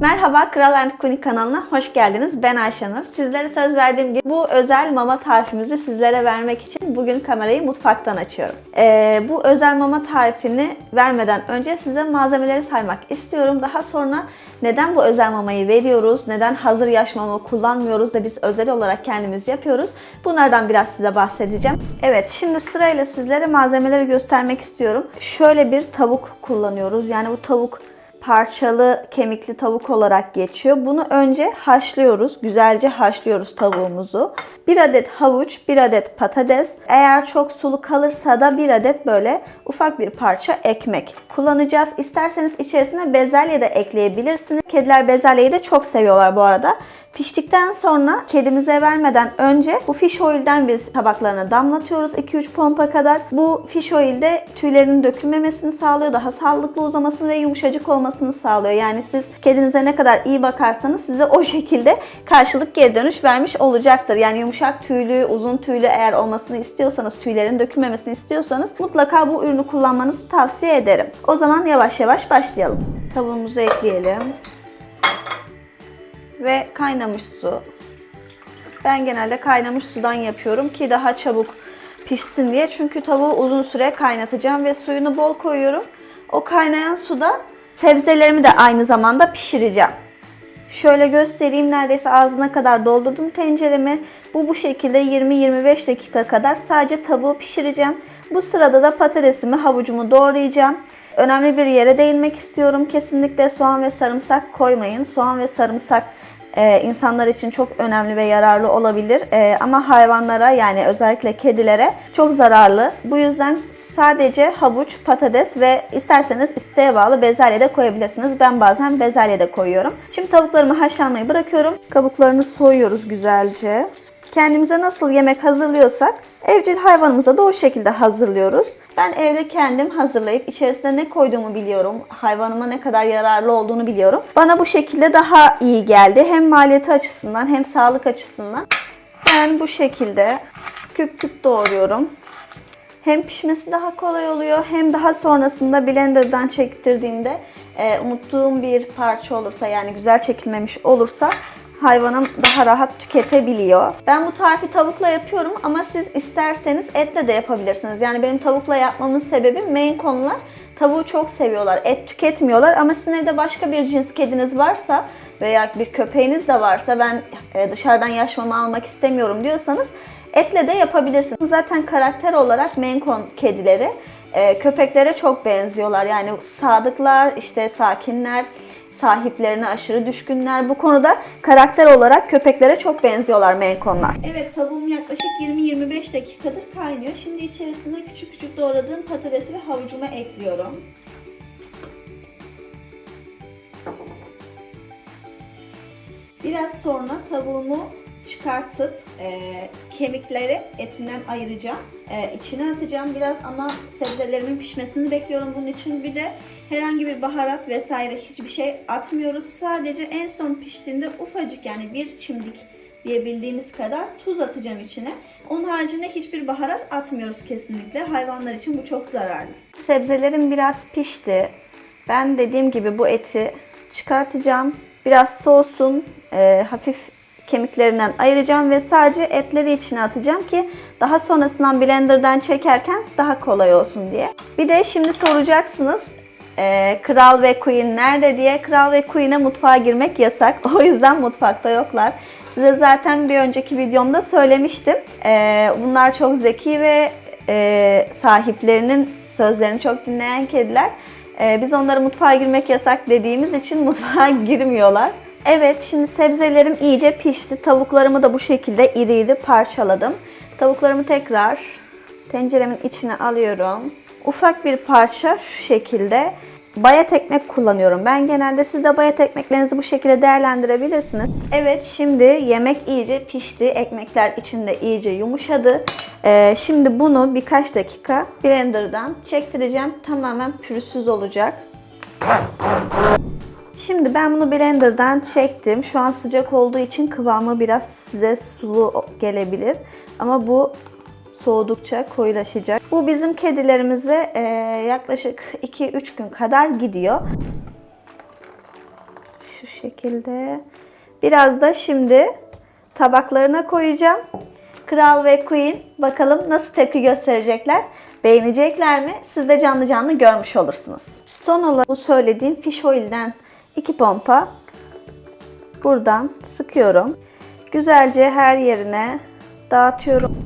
Merhaba Kral and Queen kanalına hoş geldiniz. Ben Ayşenur. Sizlere söz verdiğim gibi bu özel mama tarifimizi sizlere vermek için bugün kamerayı mutfaktan açıyorum. Ee, bu özel mama tarifini vermeden önce size malzemeleri saymak istiyorum. Daha sonra neden bu özel mamayı veriyoruz, neden hazır yaş mama kullanmıyoruz da biz özel olarak kendimiz yapıyoruz. Bunlardan biraz size bahsedeceğim. Evet şimdi sırayla sizlere malzemeleri göstermek istiyorum. Şöyle bir tavuk kullanıyoruz. Yani bu tavuk parçalı kemikli tavuk olarak geçiyor. Bunu önce haşlıyoruz. Güzelce haşlıyoruz tavuğumuzu. Bir adet havuç, bir adet patates. Eğer çok sulu kalırsa da bir adet böyle ufak bir parça ekmek kullanacağız. İsterseniz içerisine bezelye de ekleyebilirsiniz. Kediler bezelyeyi de çok seviyorlar bu arada. Piştikten sonra kedimize vermeden önce bu fish oil'den biz tabaklarına damlatıyoruz 2-3 pompa kadar. Bu fish oil de tüylerinin dökülmemesini sağlıyor. Daha sağlıklı uzamasını ve yumuşacık olmasını sağlıyor. Yani siz kedinize ne kadar iyi bakarsanız size o şekilde karşılık geri dönüş vermiş olacaktır. Yani yumuşak tüylü, uzun tüylü eğer olmasını istiyorsanız, tüylerin dökülmemesini istiyorsanız mutlaka bu ürünü kullanmanızı tavsiye ederim. O zaman yavaş yavaş başlayalım. Tavuğumuzu ekleyelim ve kaynamış su. Ben genelde kaynamış sudan yapıyorum ki daha çabuk pişsin diye. Çünkü tavuğu uzun süre kaynatacağım ve suyunu bol koyuyorum. O kaynayan suda sebzelerimi de aynı zamanda pişireceğim. Şöyle göstereyim neredeyse ağzına kadar doldurdum tenceremi. Bu bu şekilde 20-25 dakika kadar sadece tavuğu pişireceğim. Bu sırada da patatesimi, havucumu doğrayacağım. Önemli bir yere değinmek istiyorum. Kesinlikle soğan ve sarımsak koymayın. Soğan ve sarımsak e, insanlar için çok önemli ve yararlı olabilir. E, ama hayvanlara yani özellikle kedilere çok zararlı. Bu yüzden sadece havuç, patates ve isterseniz isteğe bağlı bezelye de koyabilirsiniz. Ben bazen bezelye de koyuyorum. Şimdi tavuklarımı haşlanmayı bırakıyorum. Kabuklarını soyuyoruz güzelce. Kendimize nasıl yemek hazırlıyorsak evcil hayvanımıza da o şekilde hazırlıyoruz. Ben evde kendim hazırlayıp içerisine ne koyduğumu biliyorum. Hayvanıma ne kadar yararlı olduğunu biliyorum. Bana bu şekilde daha iyi geldi. Hem maliyeti açısından hem sağlık açısından. Ben bu şekilde küp küp doğruyorum. Hem pişmesi daha kolay oluyor hem daha sonrasında blenderdan çektirdiğimde e, unuttuğum bir parça olursa yani güzel çekilmemiş olursa hayvanım daha rahat tüketebiliyor. Ben bu tarifi tavukla yapıyorum ama siz isterseniz etle de yapabilirsiniz. Yani benim tavukla yapmamın sebebi main konular tavuğu çok seviyorlar. Et tüketmiyorlar ama sizin evde başka bir cins kediniz varsa veya bir köpeğiniz de varsa ben e, dışarıdan yaş mama almak istemiyorum diyorsanız etle de yapabilirsiniz. Zaten karakter olarak maine Coon kedileri e, köpeklere çok benziyorlar. Yani sadıklar, işte sakinler, sahiplerine aşırı düşkünler. Bu konuda karakter olarak köpeklere çok benziyorlar Maine Coon'lar. Evet tavuğum yaklaşık 20-25 dakikadır kaynıyor. Şimdi içerisine küçük küçük doğradığım patatesi ve havucumu ekliyorum. Biraz sonra tavuğumu çıkartıp e, kemikleri etinden ayıracağım. E, içine atacağım biraz ama sebzelerimin pişmesini bekliyorum bunun için. Bir de herhangi bir baharat vesaire hiçbir şey atmıyoruz. Sadece en son piştiğinde ufacık yani bir çimdik diyebildiğimiz kadar tuz atacağım içine. Onun haricinde hiçbir baharat atmıyoruz kesinlikle. Hayvanlar için bu çok zararlı. Sebzelerim biraz pişti. Ben dediğim gibi bu eti çıkartacağım. Biraz soğusun, e, hafif kemiklerinden ayıracağım ve sadece etleri içine atacağım ki daha sonrasından blenderdan çekerken daha kolay olsun diye. Bir de şimdi soracaksınız e, Kral ve Queen nerede diye. Kral ve Queen'e mutfağa girmek yasak. O yüzden mutfakta yoklar. Size zaten bir önceki videomda söylemiştim. E, bunlar çok zeki ve e, sahiplerinin sözlerini çok dinleyen kediler. Biz onlara mutfağa girmek yasak dediğimiz için mutfağa girmiyorlar. Evet şimdi sebzelerim iyice pişti. Tavuklarımı da bu şekilde iri iri parçaladım. Tavuklarımı tekrar tenceremin içine alıyorum. Ufak bir parça şu şekilde bayat ekmek kullanıyorum. Ben genelde siz de bayat ekmeklerinizi bu şekilde değerlendirebilirsiniz. Evet şimdi yemek iyice pişti. Ekmekler içinde iyice yumuşadı. Ee, şimdi bunu birkaç dakika blenderdan çektireceğim. Tamamen pürüzsüz olacak. Şimdi ben bunu blenderdan çektim. Şu an sıcak olduğu için kıvamı biraz size sulu gelebilir. Ama bu soğudukça koyulaşacak. Bu bizim kedilerimize e, yaklaşık 2-3 gün kadar gidiyor. Şu şekilde. Biraz da şimdi tabaklarına koyacağım. Kral ve Queen bakalım nasıl tepki gösterecekler. Beğenecekler mi? Siz de canlı canlı görmüş olursunuz. Son olarak bu söylediğim fish oil'den iki pompa buradan sıkıyorum. Güzelce her yerine dağıtıyorum.